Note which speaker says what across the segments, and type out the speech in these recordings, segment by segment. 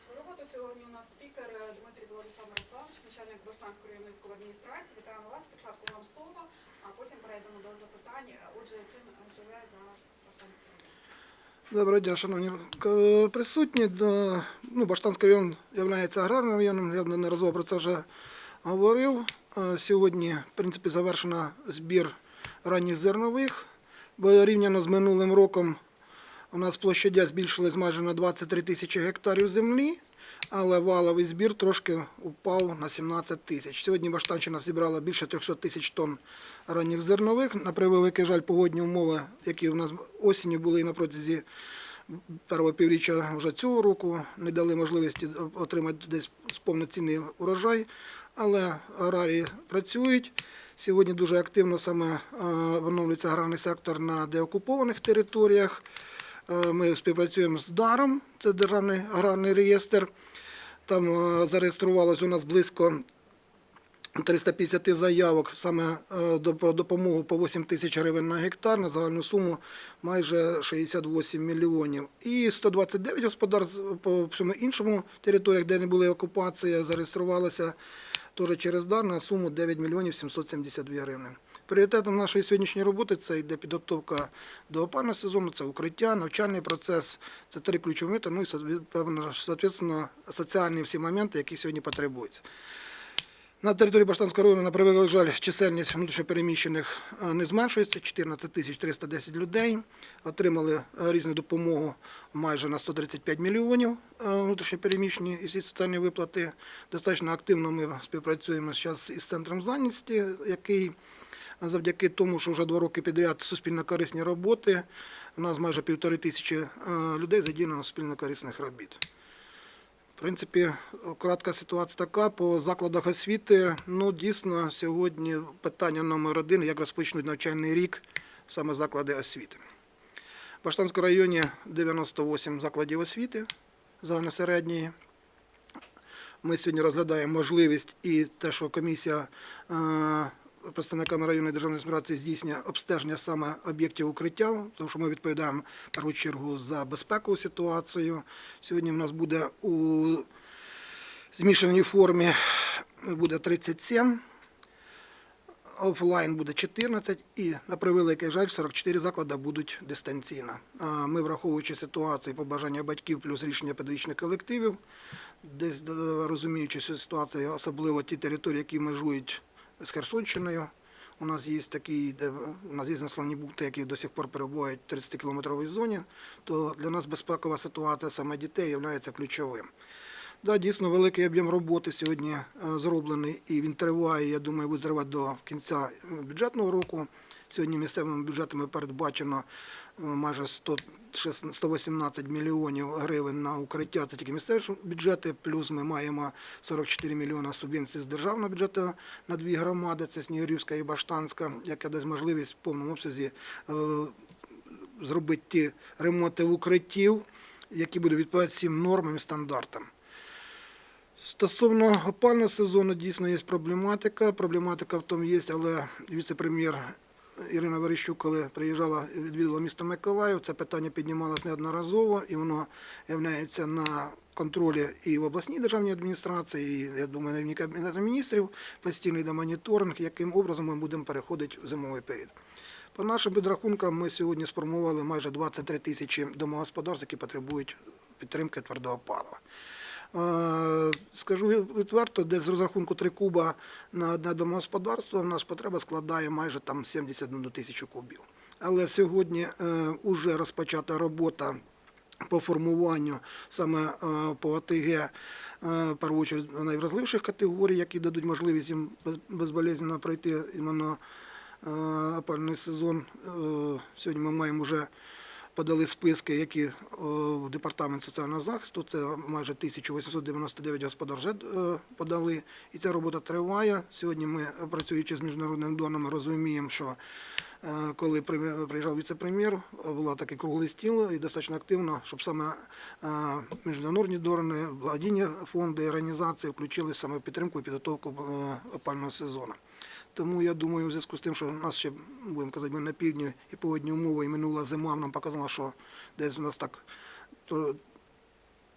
Speaker 1: свою роботу. Сьогодні у нас спікер е, Дмитрій Владислав Мирославович, начальник Баштанської районної військової адміністрації. Вітаємо вас. Спочатку вам слово, а потім перейдемо до запитань. Отже, чим живе зараз Баштанський район?
Speaker 2: Доброго дня, шановні присутні. Ну, Баштанський район є аграрним районом, я неодноразово про це вже говорив. Е, Сьогодні, в принципі, завершено збір ранніх зернових, бо рівняно з минулим роком у нас площадя збільшилась майже на 23 тисячі гектарів землі, але валовий збір трошки упав на 17 тисяч. Сьогодні Баштанщина зібрала більше 300 тисяч тонн ранніх зернових. На превеликий жаль, погодні умови, які у нас осінню були і на протязі першого півріччя вже цього року, не дали можливості отримати десь повноцінний урожай. Але аграрії працюють. Сьогодні дуже активно саме е, аграрний сектор на деокупованих територіях. Е, Ми співпрацюємо з ДАРом, це Державний аграрний реєстр. Там е, зареєструвалось у нас близько 350 заявок саме е, по допомогу по 8 тисяч гривень на гектар на загальну суму майже 68 мільйонів. І 129 господарств по всьому іншому територіях, де не були окупації, зареєструвалися теж через дар на суму 9 мільйонів 772 гривні. Пріоритетом нашої сьогоднішньої роботи це йде підготовка до опального сезону, це укриття, навчальний процес, це три ключові моменти, ну і соответственно, соціальні всі моменти, які сьогодні потребуються. На території Баштанського району, на превеликий жаль, чисельність внутрішньопереміщених е, не зменшується. 14 тисяч 310 людей отримали е, різну допомогу майже на 135 мільйонів е, внутрішньопереміщені і всі соціальні виплати. Достатньо активно ми співпрацюємо зараз із центром зайнятості, який завдяки тому, що вже два роки підряд суспільно корисні роботи. У нас майже півтори тисячі е, людей задіяно суспільно корисних робіт. В принципі, коротка ситуація така. По закладах освіти, ну дійсно, сьогодні питання номер один, як розпочнуть навчальний рік саме заклади освіти. В Баштанському районі 98 закладів освіти загальносередньої. Ми сьогодні розглядаємо можливість і те, що комісія е, представниками районної державної адміністрації здійснює обстеження саме об'єктів укриття, тому що ми відповідаємо в першу чергу за безпекову ситуацію. Сьогодні в нас буде у змішаній формі буде 37, офлайн буде 14 і, на превеликий жаль, 44 заклади будуть дистанційно. Ми, враховуючи ситуацію, побажання батьків плюс рішення педагогічних колективів, десь е, розуміючи цю ситуацію, особливо ті території, які межують з Херсонщиною. У нас є такі, де у нас є населені бути, які до сих пор перебувають в 30-кілометровій зоні, то для нас безпекова ситуація саме дітей є ключовим. Да, дійсно, великий об'єм роботи сьогодні е, зроблений і він триває, я думаю, буде тривати до кінця бюджетного року. Сьогодні місцевими бюджетами передбачено е, майже 100, 118 мільйонів гривень на укриття. Це тільки місцеві бюджети. Плюс ми маємо 44 мільйони субвенцій з державного бюджету на дві громади. Це Снігурівська і Баштанська, яка дасть можливість в повному обсязі е, зробити ті ремонти укриттів, які будуть відповідати всім нормам і стандартам. Стосовно опального сезону дійсно є проблематика. Проблематика в тому є, але віце-прем'єр Ірина Верещук, коли приїжджала відвідала місто Миколаїв, це питання піднімалось неодноразово, і воно є на контролі і в обласній державній адміністрації, і, я думаю, на рівні Кабінету міністрів постійно йде моніторинг, яким образом ми будемо переходити в зимовий період. По нашим підрахункам, ми сьогодні сформували майже 23 тисячі домогосподарств, які потребують підтримки твердого палива. Е, Скажу відверто, десь з розрахунку 3 куба на одне домогосподарство у нас потреба складає майже там 71 тисячу кубів. Але сьогодні вже розпочата робота по формуванню саме е, по ОТГ, е, в першу найвразливіших категорій, які дадуть можливість їм без- безболезненно пройти іменно е, опальний сезон. Е, Сьогодні ми маємо вже подали списки, які е, в департамент соціального захисту. Це майже 1899 господарств е, подали, і ця робота триває. Сьогодні ми, працюючи з міжнародними донорами, розуміємо, що е, коли приїжджав віце-прем'єр, була такий круглий стіл і достатньо активно, щоб саме міжнародні донори, благодійні фонди, організації включилися саме підтримку і підготовку опального сезону. Тому я думаю, у зв'язку з тим, що нас ще, будемо казати, ми на півдні і погодні умови, і минула зима нам показала, що десь у нас так то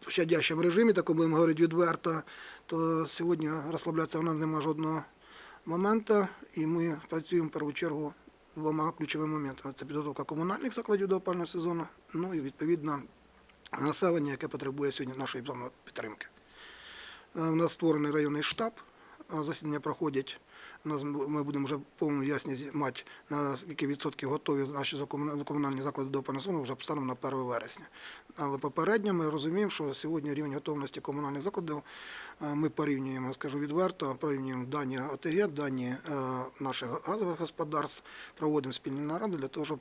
Speaker 2: в щадящому режимі, так будемо говорити відверто, то сьогодні розслаблятися в нас немає жодного моменту, і ми працюємо в першу чергу двома ключовими моментами. Це підготовка комунальних закладів до опального сезону, ну і відповідно населення, яке потребує сьогодні нашої підтримки. Е, У нас створений районний штаб, е, засідання проходять. Ми будемо вже повну ясність мати на скільки відсотків готові наші комунальні заклади до опального вже станом на 1 вересня. Але попередньо ми розуміємо, що сьогодні рівень готовності комунальних закладів е, ми порівнюємо, скажу відверто, порівнюємо дані ОТГ, дані е, наших газових господарств, проводимо спільні наради для того, щоб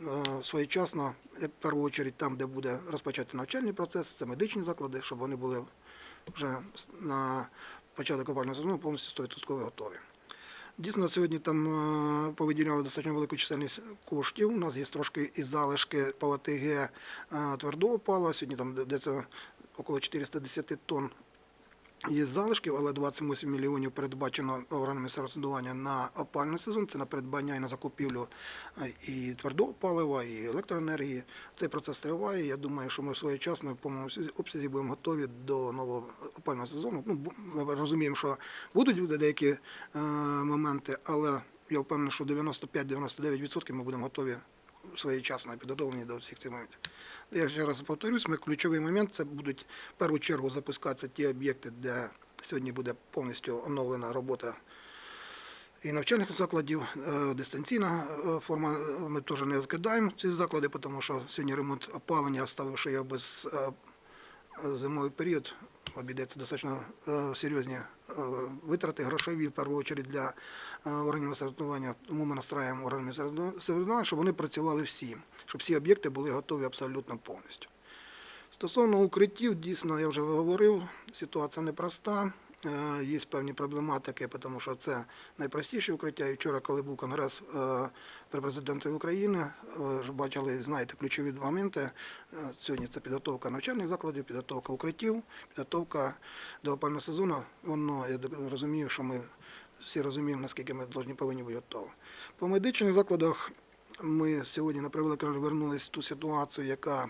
Speaker 2: е, своєчасно, в першу чергу, там, де буде розпочати навчальний процес, це медичні заклади, щоб вони були вже на початок опального сезону повністю 100% готові. Дійсно, сьогодні там е, повиділяли достатньо велику чисельність коштів. У нас є трошки і залишки по ОТГ е, твердого палива. Сьогодні там десь около 410 тонн є залишків, але 28 мільйонів передбачено органами самоврядування на опальний сезон. Це на придбання і на закупівлю е, і твердого палива, і електроенергії. Цей процес триває. Я думаю, що ми в своєчасно в повному обсязі будемо готові до нового опального сезону. Ну, ми розуміємо, що будуть деякі е, моменти, але я впевнений, що 95-99% ми будемо готові своєчасно підготовлені до всіх цих моментів. Я ще раз повторюсь, ми ключовий момент це будуть в першу чергу запускатися ті об'єкти, де сьогодні буде повністю оновлена робота і навчальних закладів, е, дистанційна е, форма. Ми теж не вкидаємо ці заклади, тому що сьогодні ремонт опалення, оставивши його без е, зимовий період, обійдеться достатньо е, серйозні е, витрати грошові, в першу чергу для е, органів середування. Тому ми настраюємо органів середування, щоб вони працювали всі, щоб всі об'єкти були готові абсолютно повністю. Стосовно укриттів, дійсно, я вже говорив, ситуація непроста. Е, Є певні проблематики, тому що це найпростіші укриття. І вчора, коли був конгрес е, при президентові України, бачили, знаєте, ключові моменти. Е, Сьогодні це підготовка навчальних закладів, підготовка укриттів, підготовка до опального сезону. Воно, я розумію, що ми всі розуміємо, наскільки ми повинні бути готові. По медичних закладах ми сьогодні, на превеликий жаль, вернулись в ту ситуацію, яка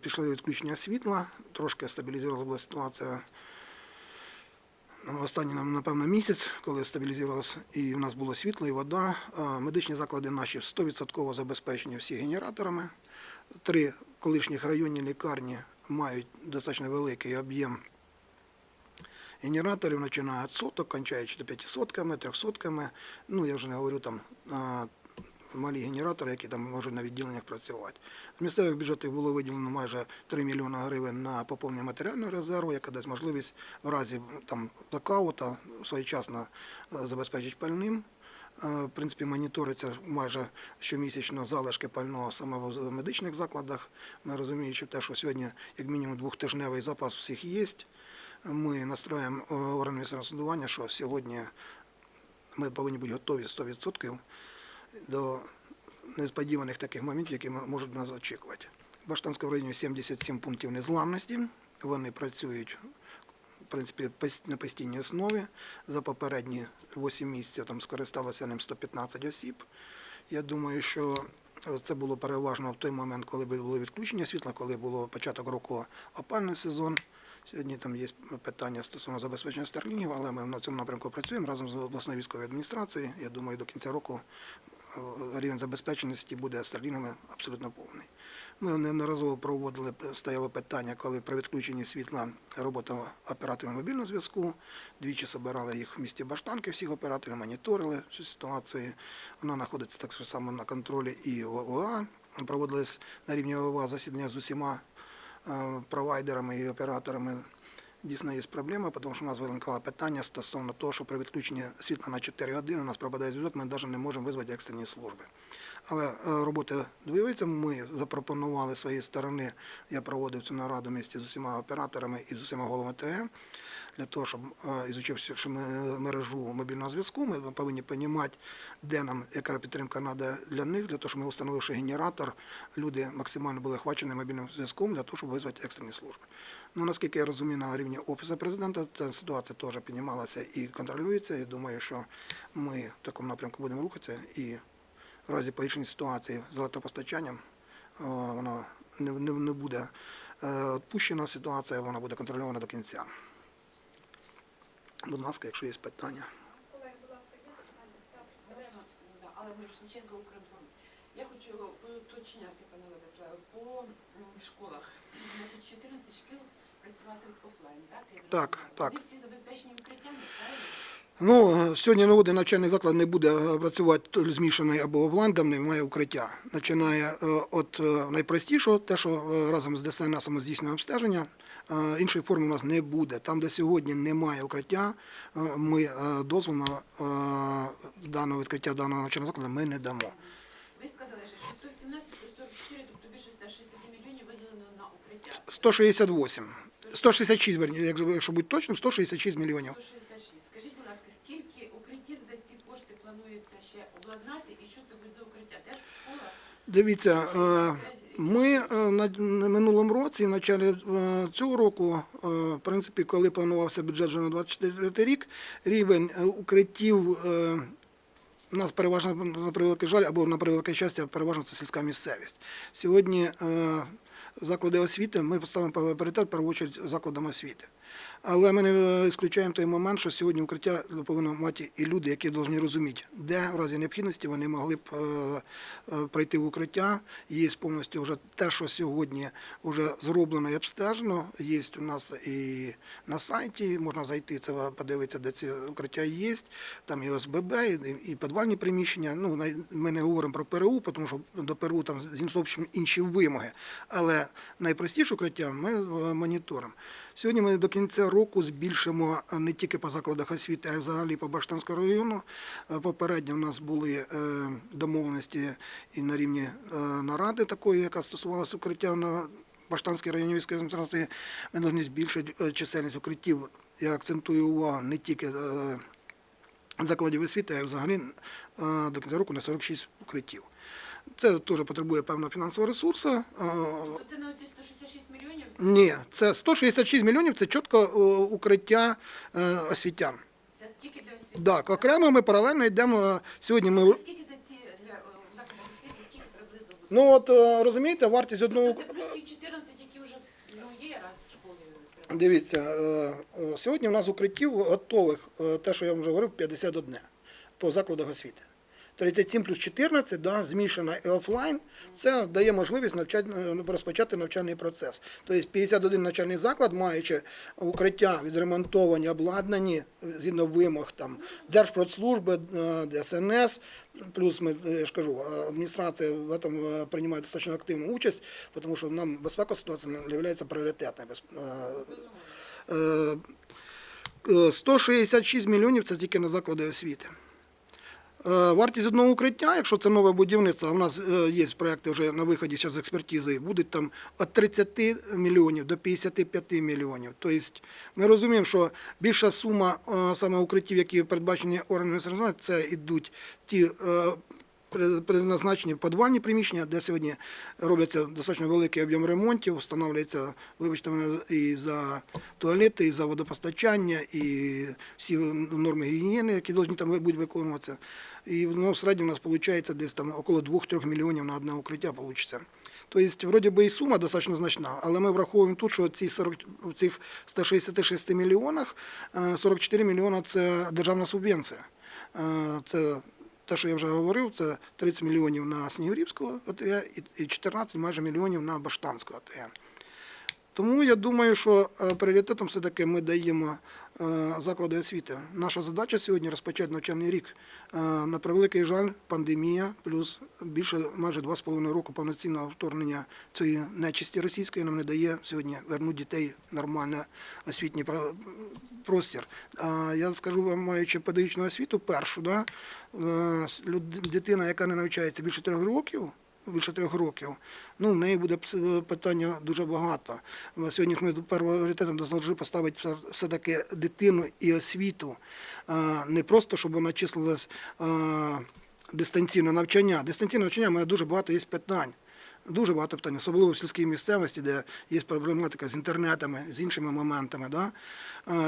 Speaker 2: пішли відключення світла, трошки стабілізувалася ситуація. Ну, Останній, напевно, місяць, коли стабілізувалося, і в нас було світло і вода. Медичні заклади наші 100% забезпечені всі генераторами. Три колишніх районні лікарні мають достатньо великий об'єм генераторів, починають від соток, кончаючи 500-ками, 300-ками. Ну, я вже не говорю там малі генератори, які там можуть на відділеннях працювати. З місцевих бюджетів було виділено майже 3 мільйони гривень на поповнення матеріального резерву, яка дасть можливість в разі там блокаута своєчасно е, забезпечити пальним. Е, В принципі, моніториться майже щомісячно залишки пального саме в медичних закладах. Ми розуміючи те, що сьогодні як мінімум двохтижневий запас всіх є. Ми настроїмо е, органи самоврядування, що сьогодні ми повинні бути готові 100% до несподіваних таких моментів, які можуть нас очікувати. В Баштанському районі 77 пунктів незламності. Вони працюють в принципі на постійній основі. За попередні 8 місяців там скористалося ним 115 осіб. Я думаю, що е, це було переважно в той момент, коли було відключення світла, коли було початок року опальний сезон. Сьогодні там є питання стосовно забезпечення старлінгів, але ми на цьому напрямку працюємо разом з обласною військовою адміністрацією. Я думаю, до кінця року рівень забезпеченості буде старлінгами абсолютно повний. Ми неодноразово проводили, стояло питання, коли при відключенні світла робота операторів мобільного зв'язку. Двічі збирали їх в місті Баштанки, всіх операторів, моніторили цю ситуацію. Вона знаходиться так само на контролі і в ОВА. Проводились на рівні ОВА засідання з усіма е, провайдерами і операторами. Дійсно є проблема, тому що у нас виникало питання стосовно того, що при відключенні світла на 4 години у нас пропадає зв'язок, ми навіть не можемо визвати екстрені служби. Але роботи робота двоюється. Ми запропонували своєї сторони, я проводив цю нараду місті з усіма операторами і з усіма головами ТГ, для того, щоб е, ізучивши мережу мобільного зв'язку, ми повинні розуміти, де нам яка підтримка треба для них, для того, щоб ми встановивши генератор, люди максимально були охвачені мобільним зв'язком для того, щоб визвати екстрені служби. Ну, наскільки я розумію, на рівні Офісу президента ця ситуація теж піднімалася і контролюється. Я думаю, що ми в такому напрямку будемо рухатися і в разі погіршення ситуації з електропостачанням о, воно не буде е, відпущена ситуація, вона буде контрольована до кінця. Будь ласка, якщо є питання.
Speaker 1: Колеги, будь ласка, є.
Speaker 3: Можна? Да, Алла Мирошниченко, Укрінформ. Я хочу уточняти, пане Владиславе, по школах. Значить, 14 шкіл працюватимуть офлайн, так?
Speaker 2: Так, так.
Speaker 3: Вони всі забезпечені укриттями, правильно?
Speaker 2: Ну, е, сьогодні новий навчальний заклад не буде е, працювати змішаний або офлайн, там немає укриття. Починає е, від е, найпростішого, те, що е, разом з ДСНС ми здійснюємо обстеження. Іншої форми у нас не буде. Там, де сьогодні немає укриття, е, ми е, дозволу на е, даного відкриття даного навчального закладу ми не дамо.
Speaker 3: Ви сказали, що 117, 144, тобто більше 160 мільйонів виділено на укриття.
Speaker 2: 168. 166, верні, якщо якщо бути точним, 166 мільйонів.
Speaker 3: 166. Скажіть, будь ласка, скільки укриттів за ці кошти планується ще обладнати і що це буде за укриття? Теж школа?
Speaker 2: Дивіться, ми е, на минулому році, в началі е, цього року, е, в принципі, коли планувався бюджет вже на 24 рік, рівень укриттів нас переважно на превеликий жаль або на превелике щастя, переважно це сільська місцевість. Сьогодні заклади освіти ми поставимо пріоритет в першу чергу закладам освіти. Але ми не ісключаємо той момент, що сьогодні укриття повинні мати і люди, які повинні розуміти, де в разі необхідності вони могли б е, е, в укриття. Є повністю вже те, що сьогодні вже зроблено і обстежено. Є у нас і на сайті, можна зайти, це подивитися, де ці укриття є. Там і ОСББ, і, підвальні приміщення. Ну, ми не говоримо про ПРУ, тому що до ПРУ там зовсім інші вимоги. Але найпростіше укриття ми е, моніторимо. Сьогодні ми до кінця року збільшимо е, не тільки по закладах освіти, а й взагалі по Баштанському району. Е, Попередньо в нас були е, домовленості і на рівні наради такої, яка стосувалася укриття на Баштанській районній військовій адміністрації. Ми повинні збільшити чисельність укриттів. Я акцентую увагу не тільки закладів освіти, а й взагалі до кінця року на 46 укриттів. Це теж потребує певного фінансового ресурсу.
Speaker 3: Це на оці 166 мільйонів?
Speaker 2: ні, це 166 мільйонів це чітко е, укриття е, освітян.
Speaker 3: Це тільки для освіти?
Speaker 2: Так, окремо ми паралельно йдемо. е, Сьогодні ми.
Speaker 3: Скільки за ці для освіти, скільки приблизно буде?
Speaker 2: Ну от розумієте, вартість одного.
Speaker 3: Тобто це плюс ті 14, які вже ну, є, раз школи треба.
Speaker 2: Дивіться, сьогодні в нас укриттів готових, те, що я вам вже говорив, 51 по закладах освіти. 37 плюс 14, да, змішана і офлайн, це дає можливість навчати, е, розпочати навчальний процес. Тобто 51 навчальний заклад, маючи укриття відремонтовані, обладнані згідно вимог там, Держпродслужби, е, ДСНС, плюс ми, е, я ж кажу, е, адміністрація в е, приймає достатньо активну участь, тому що нам безпекова ситуація є пріоритетною. Без- е, Е, е, 166 мільйонів це тільки на заклади освіти. Е, Вартість одного укриття, якщо це нове будівництво, а в нас е, є проекти вже на виході зараз з експертизи, будуть там від 30 мільйонів до 55 мільйонів. Тобто ми розуміємо, що більша сума е, саме укриттів, які передбачені органами це йдуть ті призначені підвальні приміщення, де сьогодні робляться достатньо великий об'єм ремонтів, встановлюється, вибачте мене, і за туалети, і за водопостачання, і всі норми гігієни, які повинні там будуть виконуватися. І ну, в середньому у нас виходить десь там около 2-3 мільйонів на одне укриття вийде. Тобто, вроді би і сума достатньо значна, але ми враховуємо тут, що ці 40, в цих 166 мільйонах е, 44 мільйона – це державна субвенція. Е, Це те, що я вже говорив, це 30 мільйонів на Снігурівського ОТГ і 14 майже мільйонів на Баштанського ОТГ. Тому я думаю, що е, пріоритетом все-таки ми даємо заклади освіти. Наша задача сьогодні розпочати навчальний рік. Е, На превеликий жаль, пандемія, плюс більше майже 2,5 року повноцінного вторгнення цієї нечисті російської нам не дає сьогодні вернути дітей в нормальний освітній про- простір. Я скажу вам, маючи педагогічну освіту, першу, да, е, дитина, яка не навчається більше трьох років, більше трьох років, ну, в неї буде питання дуже багато. Сьогодні ми пріоритетом дозволили поставити все- все-таки дитину і освіту. Не просто, щоб вона числилась дистанційне навчання. Дистанційне навчання в мене дуже багато є питань. Дуже багато питань, особливо в сільській місцевості, де є проблематика з інтернетами, з іншими моментами. Да?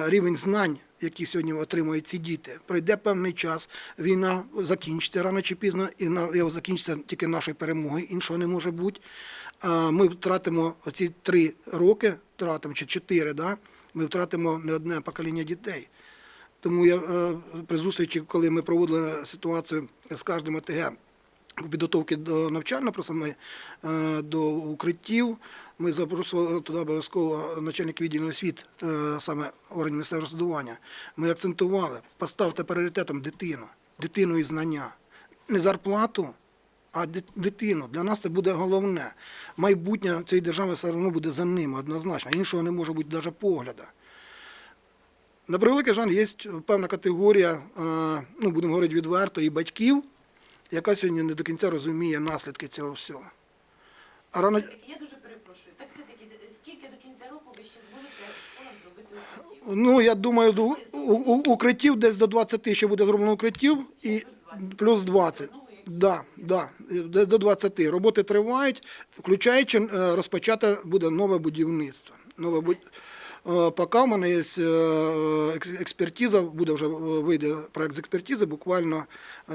Speaker 2: Рівень знань, які сьогодні отримують ці діти, пройде певний час, війна закінчиться рано чи пізно, і його закінчиться тільки нашою перемогою, іншого не може бути. Ми втратимо оці три роки, втратимо чи чотири, да? ми втратимо не одне покоління дітей. Тому я е, при зустрічі, коли ми проводили ситуацію з кожним ОТГ підготовки до навчання, просто ми е, до укриттів, ми запросили туди обов'язково начальник відділу освіт, е, саме органів місцевого самоврядування. Ми акцентували, поставте пріоритетом дитину, дитину і знання. Не зарплату, а дитину. Для нас це буде головне. Майбутнє цієї держави все одно буде за ними однозначно. Іншого не може бути навіть погляду. На превеликий жаль, є певна категорія, е, ну будемо говорити відверто, і батьків, яка сьогодні не до кінця розуміє наслідки цього всього. А рано
Speaker 3: Я дуже перепрошую. Так все-таки скільки до кінця року ви ще зможете школам зробити укриттів?
Speaker 2: ну я думаю, до у- у- укриттів десь до 20 ще буде зроблено укриттів і плюс 20. Да, да, десь до 20. Роботи тривають, включаючи е, розпочати буде нове будівництво. Нове буд... Е, Поки в мене є е, експертиза, буде вже е, вийде проект з експертизи. Буквально,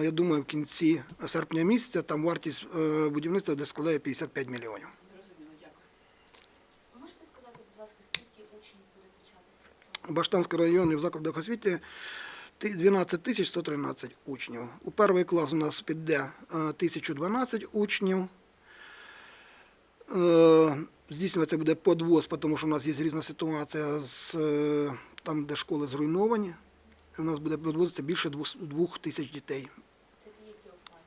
Speaker 2: я думаю, в кінці серпня місяця там вартість будівництва десь складає 55 мільйонів. У Баштанському районі в закладах освіти ти- 12 тисяч 113 учнів. У перший клас у нас піде е, 1012 учнів. Е, Здійснюватися буде подвоз, тому що у нас є різна ситуація з е, там, де школи зруйновані. У нас буде підвозитися більше двох- двох тисяч дітей.
Speaker 4: Це ті, офлайн.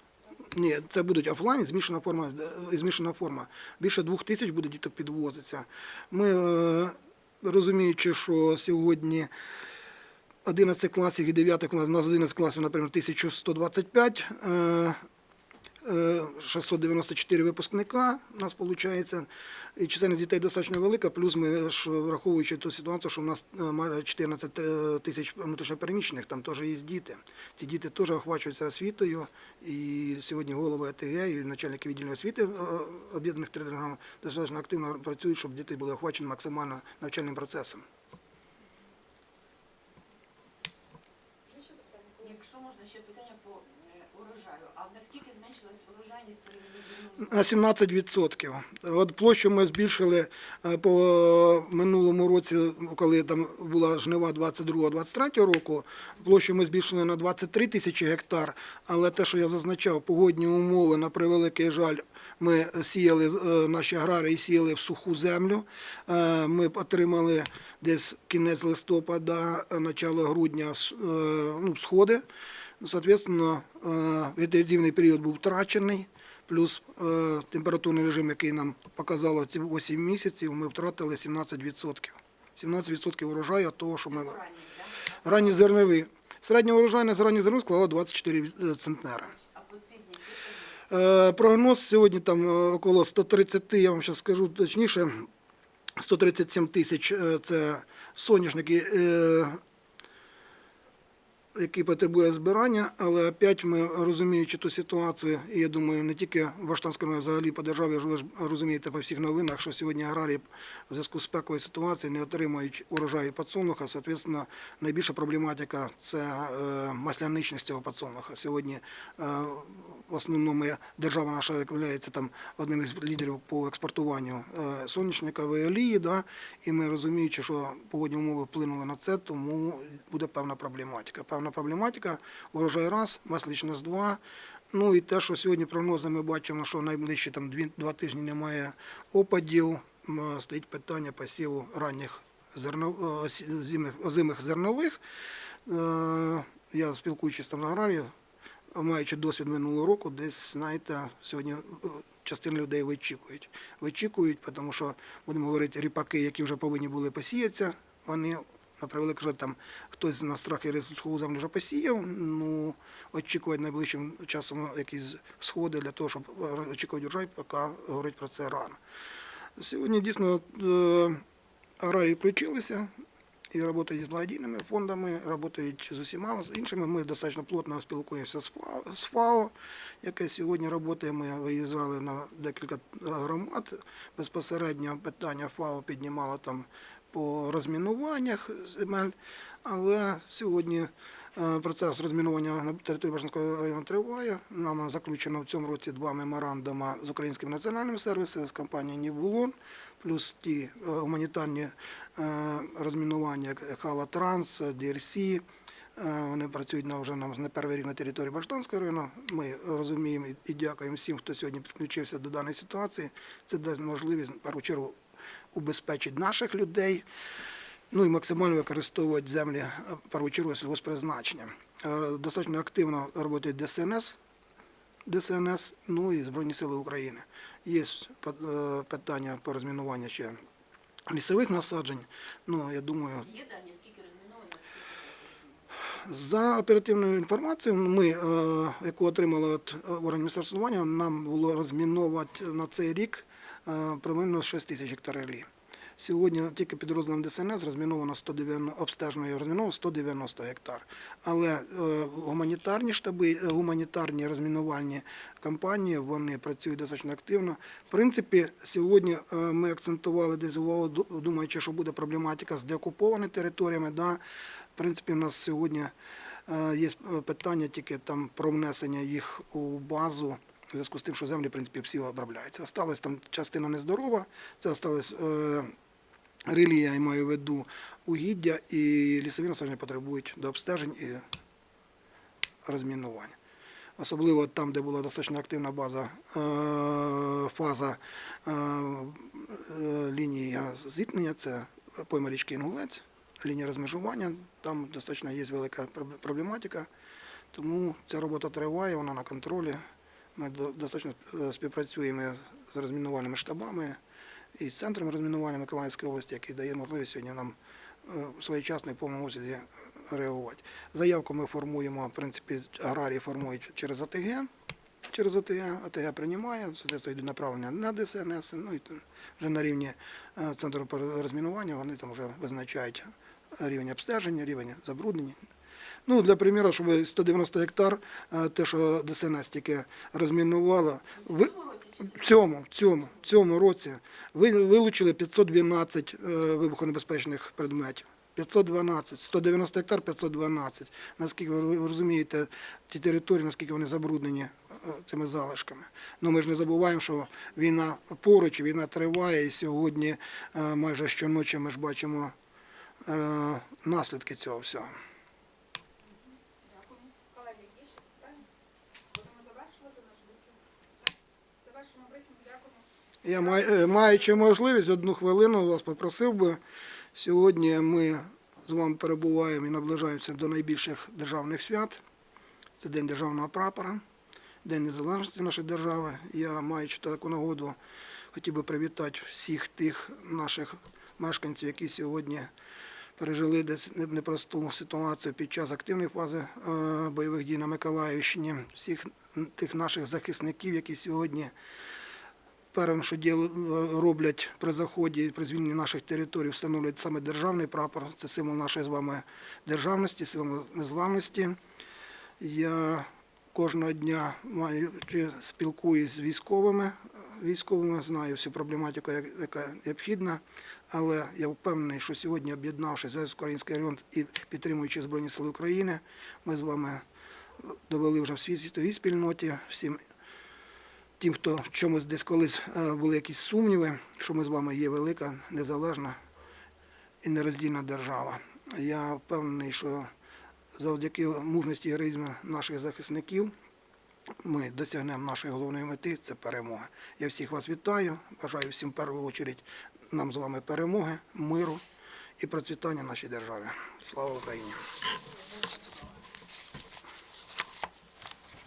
Speaker 2: Ні, це будуть офлайн, змішана форма, е, змішана форма. Більше двох тисяч буде діток підвозиться. Ми, е, розуміючи, що сьогодні 11 класів і 9 класів, у нас 11 класів, наприклад, 1125, е, е, 694 випускника у нас виходить, і чисельність дітей достатньо велика, плюс ми ж враховуючи ту ситуацію, що у нас е, має 14 е, тисяч внутрішньопереміщених, там теж є діти. Ці діти теж охвачуються освітою, і сьогодні голови АТГ і начальники відділу освіти е, об'єднаних територіальних достатньо активно працюють, щоб діти були охвачені максимально навчальним процесом.
Speaker 1: Є ще запитання? колеги?
Speaker 3: Якщо можна ще питання по е, урожаю. А наскільки зменшилась урожайність?
Speaker 2: На 17%. От площу ми збільшили е, по минулому році, коли там була жнива 22-23 року. Площу ми збільшили на 23 тисячі гектар. Але те, що я зазначав, погодні умови, на превеликий жаль, ми сіяли е, наші аграрії сіяли в суху землю. Е, Ми отримали десь кінець листопада, начало грудня е, ну, сходи. Соответственно, вегетативний період був втрачений, плюс температурний режим, який нам показало ці 8 місяців, ми втратили 17%. 17% урожаю того, що ми ранні зернові. Середня урожайність ранніх зернів склала 24 центнера.
Speaker 3: А по пізній який
Speaker 2: Е, Прогноз сьогодні там е, около 130, я вам зараз скажу точніше, 137 тисяч е, це соняшники, які потребує збирання, але опять ми розуміючи ту ситуацію, і я думаю, не тільки в Баштанському, а взагалі по державі, ви ж розумієте по всіх новинах, що сьогодні аграрії в зв'язку з спековою ситуацією не отримують урожаю подсолнуха. Соответственно, найбільша проблематика це е, масляничність цього подсолнуха. Сьогодні е, в основному держава наша є там одним із лідерів по експортуванню е, соняшникової олії. Да? І ми розуміючи, що погодні умови вплинули на це, тому буде певна проблематика. Певна проблематика, урожай раз, масличність два. Ну і те, що сьогодні прогнози ми бачимо, що найближчі там два тижні немає опадів, стоїть питання посіву ранніх зерно, е, озимих зернових. Е, Я спілкуючись там на аграрії, маючи досвід минулого року, десь, знаєте, сьогодні е, частина людей вичікують. Вичікують, тому що, будемо говорити, ріпаки, які вже повинні були посіятися, вони, на превеликий жаль, там хтось на страх і суху землю вже посіяв, ну, очікують найближчим часом якісь сходи для того, щоб е, очікувати урожай, поки говорить про це рано. Сьогодні дійсно е, аграрії включилися, і працюють з благодійними фондами, працюють з усіма з іншими. Ми достатньо плотно спілкуємося з ФАО, яке сьогодні працює. Ми виїжджали на декілька громад. Безпосередньо питання ФАО піднімало там по розмінуваннях земель, але сьогодні е, процес розмінування на території Бажанського району триває. Нам заключено в цьому році два меморандуми з українським національним сервісом, з компанією Нівулон, плюс ті е, гуманітарні е, розмінування, Хала Транс. Е, Вони працюють на вже на не перший рік на території Баштанського району. Ми розуміємо і дякуємо всім, хто сьогодні підключився до даної ситуації. Це дасть можливість в першу чергу убезпечити наших людей, ну і максимально використовувати землі е, первочергового сільгоспризначення. Е, Достатньо активно працюють ДСНС, ДСНС, ну і Збройні Сили України. Є е, питання по розмінуванню ще лісових насаджень. Ну, я думаю,
Speaker 3: Є дані, скільки розміновано,
Speaker 2: за оперативною інформацією, ми, е, яку отримали від органів місцевого нам було розміновувати на цей рік приблизно 6 тисяч гектарів. Сьогодні тільки під розділом ДСНС розміновано 190, обстежено розміновано 190 гектар. Але е, гуманітарні штаби, е, гуманітарні розмінувальні компанії, вони працюють достатньо активно. В принципі, сьогодні е, ми акцентували десь увагу, думаючи, що буде проблематика з деокупованими територіями. Да? В принципі, у нас сьогодні е, є питання тільки там про внесення їх у базу. В зв'язку з тим, що землі, в принципі, всі обробляються. Осталась там частина нездорова, це осталась е, релія, я маю в виду, угіддя, і лісові насадження потребують до обстежень і розмінувань. Особливо там, де була достатньо активна база, е, фаза е, е, лінії зіткнення, це пойма річки Інгулець, лінія розмежування, там достатньо є велика проблематика, тому ця робота триває, вона на контролі. Ми до- достатньо е, співпрацюємо з розмінувальними штабами і з центром розмінування Миколаївської області, який дає можливість сьогодні нам е, своєчасно і повному обсязі реагувати. Заявку ми формуємо, в принципі, аграрії формують через АТГ. Через АТГ, АТГ приймає, соответственно, йдуть направлення на ДСНС, ну і вже на рівні е, центру розмінування вони там вже визначають рівень обстеження, рівень забруднення. Ну, для приміру, щоб 190 гектар, е, те, що ДСНС тільки розмінувало, ви,
Speaker 3: в цьому
Speaker 2: в цьому, в цьому, році ви вилучили 512 е, вибухонебезпечних предметів. 512, 190 гектар, 512. Наскільки ви розумієте, ті території, наскільки вони забруднені е, цими залишками. Ну ми ж не забуваємо, що війна поруч, війна триває, і сьогодні майже щоночі ми ж бачимо наслідки цього всього.
Speaker 1: Дякую. Колеги, є ще питання? Будемо завершувати наш брифінг? Так?
Speaker 2: Я е, маючи можливість, одну хвилину вас попросив би. Сьогодні ми з вами перебуваємо і наближаємося до найбільших державних свят. Це День державного прапора, День незалежності нашої держави. Я, маючи таку нагоду, хотів би привітати всіх тих наших мешканців, які сьогодні пережили десь непросту ситуацію під час активної фази е, бойових дій на Миколаївщині, всіх тих наших захисників, які сьогодні Першим, що роблять при заході, при звільненні наших територій, встановлюють саме державний прапор. Це символ нашої з вами державності, символ незламності. Я кожного дня маючи спілкуюсь з військовими, військовими, знаю всю проблематику, яка необхідна. Але я впевнений, що сьогодні, об'єднавшись весь український район і підтримуючи Збройні Сили України, ми з вами довели вже в світовій спільноті всім тим, хто в чомусь десь колись е, були якісь сумніви, що ми з вами є велика, незалежна і нероздільна держава. Я впевнений, що завдяки мужності і героїзму наших захисників ми досягнемо нашої головної мети це перемога. Я всіх вас вітаю, бажаю всім в першу чергу нам з вами перемоги, миру і процвітання нашій державі. Слава Україні!